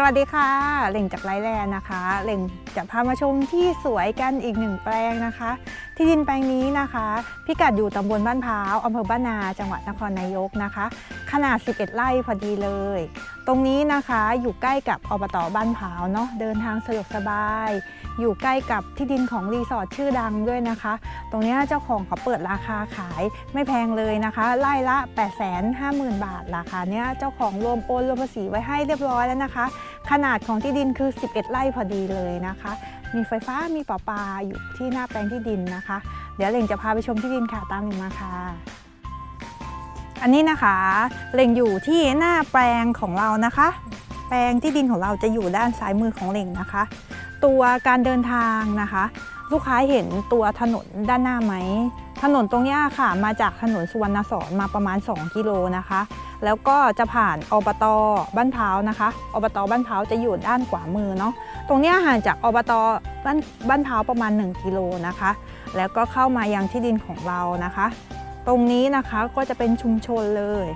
สวัสดีค่ะเหล่งจากไลแลนด์นะคะเหล่งจะพามาชมที่สวยกันอีกหนึ่งแปลงนะคะ ที่ดินแปลงนี้นะคะ พิกัดอยู่ตำบลบ้านพร้าวอำเภอบ้านนา จังหวัดนครนายกนะคะ ขนาด 11 ไร่พอดีเลย ตรงนี้นะคะอยู่ใกล้กับอบตบ้านพร้าวเนาะเดินทางสะดวกสบาย อยู่ใกล้กับที่ดินของรีสอร์ทชื่อดังด้วยนะคะ ตรงนี้เจ้าของเขาเปิดราคาขายไม่แพงเลยนะคะไร่ละ 850,000 บาทราคาเนี้ยเจ้าของรวมโอนรวมภาษีไว้ให้เรียบร้อยแล้วนะคะ ขนาดของที่ดินคือ 11 ไร่พอดีเลยนะคะ มีไฟฟ้ามีประปาอยู่ที่หน้าแปลงที่ดินนะคะ เดี๋ยวเล่งจะพาไปชมที่ดินค่ะตามหนึ่งมาค่ะ อันนี้นะคะเล่งอยู่ที่หน้าแปลงของเรานะคะ แปลงที่ดินของเราจะอยู่ด้านซ้ายมือของเล่งนะคะ ตัวการเดินทางนะคะ ลูกค้าเห็นตัวถนนด้านหน้าไหมถนนตรงนี้ค่ะ มาจากถนนสุวรรณสอนมาประมาณ 2 กิโลนะคะ แล้วก็จะผ่านอบตบ้านเท้าวนะคะอบตบ้านเท้าวจะอยู่ด้านขวามือเนาะตรงนี้ห่างจากอบตบ้านบ้านเท้าวประมาณ 1 กิโลนะคะ แล้วก็เข้ามายังที่ดินของเรานะคะ ตรงนี้นะคะก็จะเป็นชุมชนเลย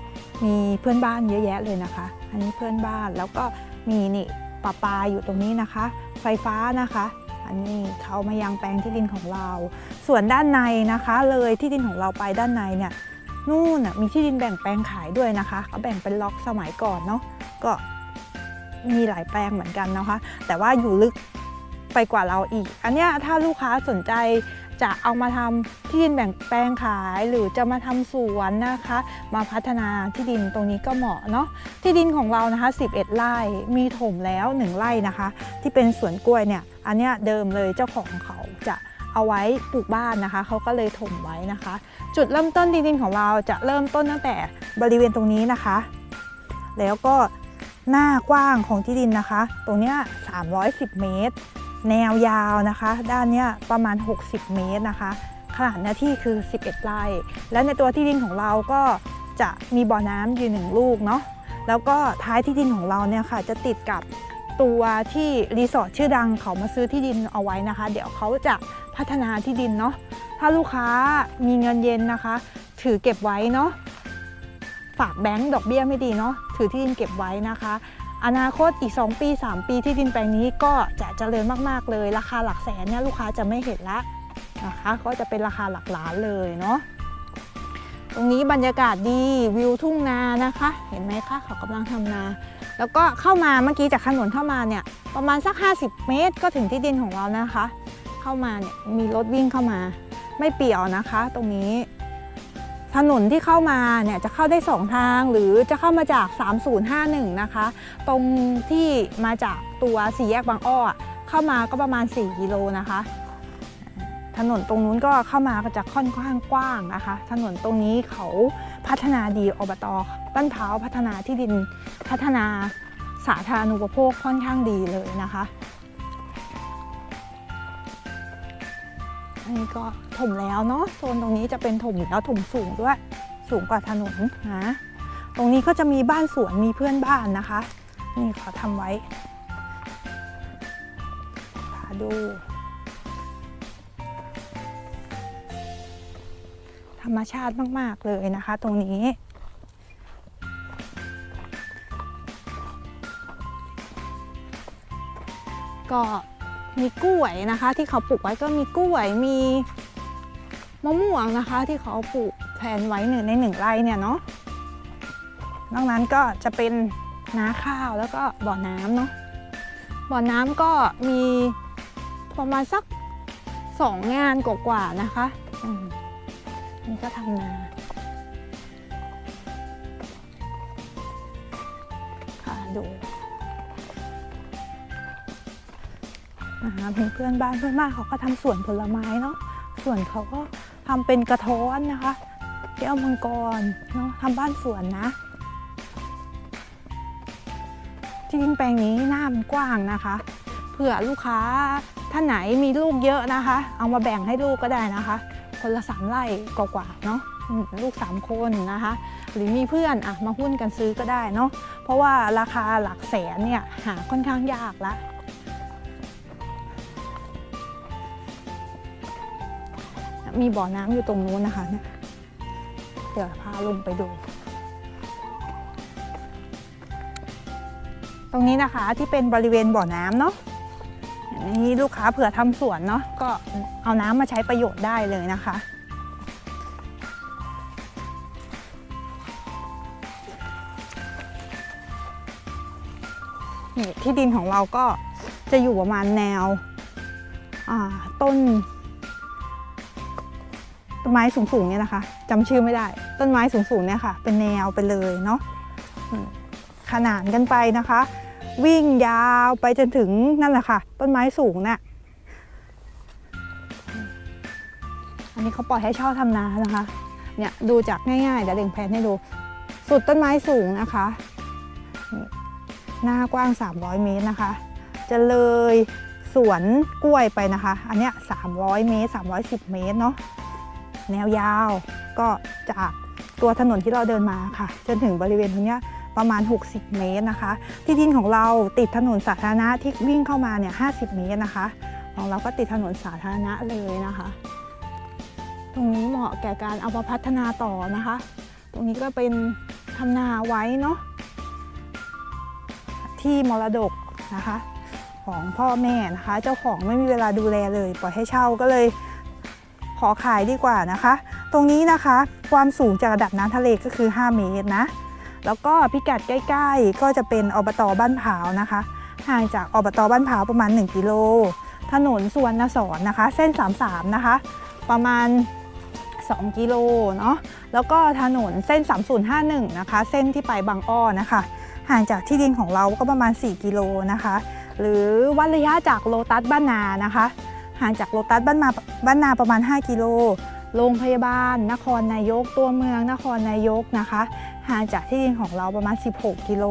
มีเพื่อนบ้านเยอะแยะเลยนะคะ อันนี้เพื่อนบ้านแล้วก็มีนี่ปลาปาอยู่ตรงนี้นะคะ ไฟฟ้านะคะอันนี้เขามายังแปลงที่ดินของเรา ส่วนด้านในนะคะ เลยที่ดินของเราไปด้านในเนี่ย นู่นน่ะมีที่ดินแบ่งแปลงขายด้วยนะคะเขาแบ่งเป็นล็อกสมัยก่อนเนาะก็มีหลายแปลงเหมือนกันนะคะ แต่ว่าอยู่ลึกไปกว่าเราอีก อันนี้ถ้าลูกค้าสนใจจะเอามาทำที่ดินแบ่งแปลงขายหรือจะมาทำสวนนะคะ มาพัฒนาที่ดินตรงนี้ก็เหมาะเนาะที่ดินของเรานะคะ 11 ไร่มีถมแล้ว 1 ไร่นะคะ ที่เป็นสวนกล้วยเนี่ย อันนี้เดิมเลยเจ้าของเขาจะ เอาไว้ปลูกบ้านนะคะ เขาก็เลยถมไว้นะคะ จุดเริ่มต้นที่ดินของเราจะเริ่มต้นตั้งแต่บริเวณตรงนี้นะคะ แล้วก็หน้ากว้างของที่ดินนะคะ ตรงเนี้ย310 เมตร แนวยาวนะคะ ด้านเนี้ยประมาณ 60 เมตรนะคะ ขนาดเนื้อที่คือ 11 ไร่ และในตัวที่ดินของเราก็จะมีบ่อน้ำอยู่หนึ่งลูกเนาะ แล้วก็ท้ายที่ดินของเราเนี่ยค่ะจะติดกับตัวที่รีสอร์ทชื่อดังเขามาซื้อที่ดินเอาไว้นะคะ เดี๋ยวเขาจะ พัฒนาที่ดินเนาะถ้าลูกค้ามีเงินเย็นนะคะ ถือเก็บไว้เนาะฝากแบงก์ดอกเบี้ยไม่ดีเนาะถือที่ดินเก็บไว้นะคะ อนาคตอีก 2 ปี 3 ปีที่ดินแปลงนี้ก็จะเจริญมาก ๆ เลย ราคาหลักแสนเนี่ยลูกค้าจะไม่เห็นละนะคะก็จะเป็นราคาหลักล้านเลยเนาะตรงนี้บรรยากาศดีวิวทุ่งนานะคะ เห็นไหมคะเขากำลังทำนา แล้วก็เข้ามาเมื่อกี้จากถนนเข้ามาเนี่ยประมาณสัก 50 เมตร ก็ถึงที่ดินของเรานะคะ เข้ามาเนี่ยมีรถวิ่งเข้ามา ไม่เปี่ยวนะคะ ตรงนี้ ถนนที่เข้ามาเนี่ยจะเข้าได้ 2 ทางหรือจะเข้ามาจาก 3051 นะคะ ตรงที่มาจากตัวสี่แยกบางอ้อเข้ามาก็ประมาณ 4 กิโลนะคะถนนตรงนู้นก็เข้ามาก็จะค่อนข้างกว้างนะคะ ถนนตรงนี้เขาพัฒนาดีอบตบ้านเท้าพัฒนาที่ดินพัฒนาสาธารณูปโภคค่อนข้างดีเลยนะคะ นนี้ก็ถมแล้วเนาะโซนตรงนี้จะเป็นถมแล้วถมสูงด้วยสูงกว่าถนนนะตรงนี้ก็จะมีบ้านสวนมีเพื่อนบ้านนะคะ นี่เขาทำไว้พาดูธรรมชาติมาก ๆ เลยนะคะ ตรงนี้ ก็ มีกล้วยนะคะ ที่เขาปลูกไว้ก็มีกล้วยมีมะม่วงนะคะ ที่เขาปลูกแทนไว้หนึ่งในหนึ่งไร่เนี่ยเนาะนอกนั้นก็จะเป็นนาข้าวแล้วก็บ่อน้ำเนาะบ่อน้ำก็มีประมาณสักสองงานกว่าๆนะคะนี่ก็ทำนาค่ะดู นะคะมีเพื่อนบ้านเพื่อนบ้านเขาก็ทำสวนผลไม้เนาะสวนเขาก็ทำเป็นกระท้อนนะคะแก้วมังกรเนาะทำบ้านสวนนะที่ดินแปลงนี้หน้ามกว้างนะคะ เผื่อลูกค้าท่านไหนมีลูกเยอะนะคะ เอามาแบ่งให้ลูกก็ได้นะคะ คนละสามไร่กว่าๆเนาะลูกสามคนนะคะ หรือมีเพื่อนอะมาหุ้นกันซื้อก็ได้เนาะเพราะว่าราคาหลักแสนเนี่ยหาค่อนข้างยากละ มีบ่อน้ำอยู่ตรงนู้นนะคะเนี่ยเดี๋ยวพาลงไปดู ตรงนี้นะคะที่เป็นบริเวณบ่อน้ำเนาะนนี้ลูกค้าเผื่อทำสวนเนาะก็เอาน้ำมาใช้ประโยชน์ได้เลยนะคะที่ดินของเราก็จะอยู่ประมาณแนวต้น ต้นไม้สูงๆเนี่ยนะคะจำชื่อไม่ได้ ต้นไม้สูงๆเนี่ยค่ะ เป็นแนวไปเลยเนาะขนานกันไปนะคะ วิ่งยาวไปจนถึงนั่นแหละค่ะ ต้นไม้สูงน่ะอันนี้เขาปล่อยให้เช่าทำนานะคะ เนี่ยดูจากง่ายๆเดี๋ยวเด่งแพนให้ดู สุดต้นไม้สูงนะคะ หน้ากว้าง 300 เมตรนะคะ จะเลยสวนกล้วยไปนะคะ อันเนี้ย300 เมตร 310 เมตรเนาะ แนวยาว ก็จากตัวถนนที่เราเดินมาค่ะ จนถึงบริเวณตรงนี้ประมาณ 60 เมตรนะคะ ที่ดินของเราติดถนนสาธารณะที่วิ่งเข้ามาเนี่ย 50 เมตรนะคะ ของเราก็ติดถนนสาธารณะเลยนะคะ ตรงนี้เหมาะแก่การเอามาพัฒนาต่อนะคะ ตรงนี้ก็เป็นทำนาไว้เนาะที่มรดกนะคะ ของพ่อแม่นะคะ เจ้าของไม่มีเวลาดูแลเลย ปล่อยให้เช่าก็เลย อขายดีกว่านะคะ ตรงนี้นะคะความสูงจากระดับน้ำทะเลก็คือ 5 เมตรนะ แล้วก็พิกัดใกล้ ๆ ก็จะเป็นอบตบ้านผาวนะคะ ห่างจากอบตบ้านผาวประมาณ 1 กิโล ถนนสวรรณสอนนะคะ เส้น 33 นะคะ ประมาณ 2 กิโลเนาะ แล้วก็ถนนเส้น 3051 นะคะ เส้นที่ไปบางอ้อนะคะ ห่างจากที่ดินของเราก็ประมาณ 4 กิโลนะคะ หรือวัดระยะจากโลตัสบ้านนานะคะ ห่างจากโลตัสบ้านนาบ้านนาประมาณ 5 กิโล โรงพยาบาล นครนายก ตัวเมือง นครนายกนะคะ ห่างจากที่ดินของเราประมาณ 16 กิโล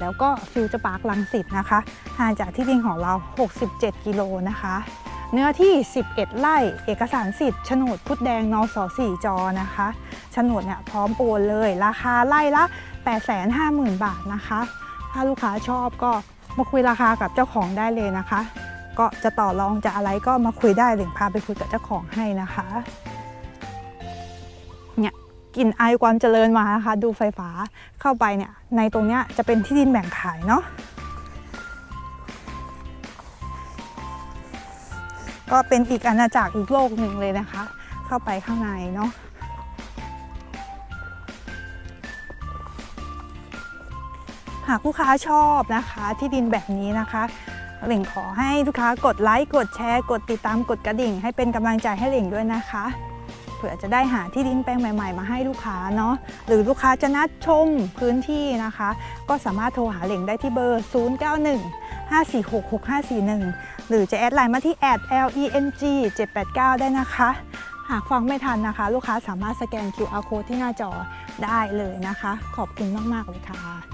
แล้วก็ฟิวเจอร์พาร์คลังสิตนะคะ ห่างจากที่ดินของเรา 67 กิโลนะคะ เนื้อที่ 11 ไร่ เอกสารสิทธิ์โฉนดพุทธแดงนส4จอนะคะโฉนดเนี่ยพร้อมโอนเลย ราคาไร่ละ 850,000 บาทนะคะ ถ้าลูกค้าชอบก็มาคุยราคากับเจ้าของได้เลยนะคะ ก็จะต่อรองจะอะไรก็มาคุยได้หรือพาไปคุยกับเจ้าของให้นะคะเนี่ยกลิ่นไอายความเจริญมานะคะ ดูไฟฟ้าเข้าไปเนี่ยในตรงเนี้ยจะเป็นที่ดินแบ่งขายเนาะก็เป็นอีกอาณาจักรอีกโลกหนึ่งเลยนะคะ เข้าไปข้างในเนาะหากลูกค้าชอบนะคะ ที่ดินแบบนี้นะคะ หลิงขอให้ลูกค้ากดไลค์ กดแชร์ กดติดตาม กดกระดิ่ง ให้เป็นกำลังใจให้หลิงด้วยนะคะ เผื่อจะได้หาที่ดินแปลงใหม่ ๆ มาให้ลูกค้าเนาะ หรือลูกค้าจะนัดชมพื้นที่นะคะ ก็สามารถโทรหาหลิงได้ที่เบอร์ 091 546 6541 หรือจะแอดไลน์มาที่ @leng 789 ได้นะคะหากฟังไม่ทันนะคะ ลูกค้าสามารถสแกน QR code ที่หน้าจอได้เลยนะคะ ขอบคุณมาก ๆ เลยค่ะ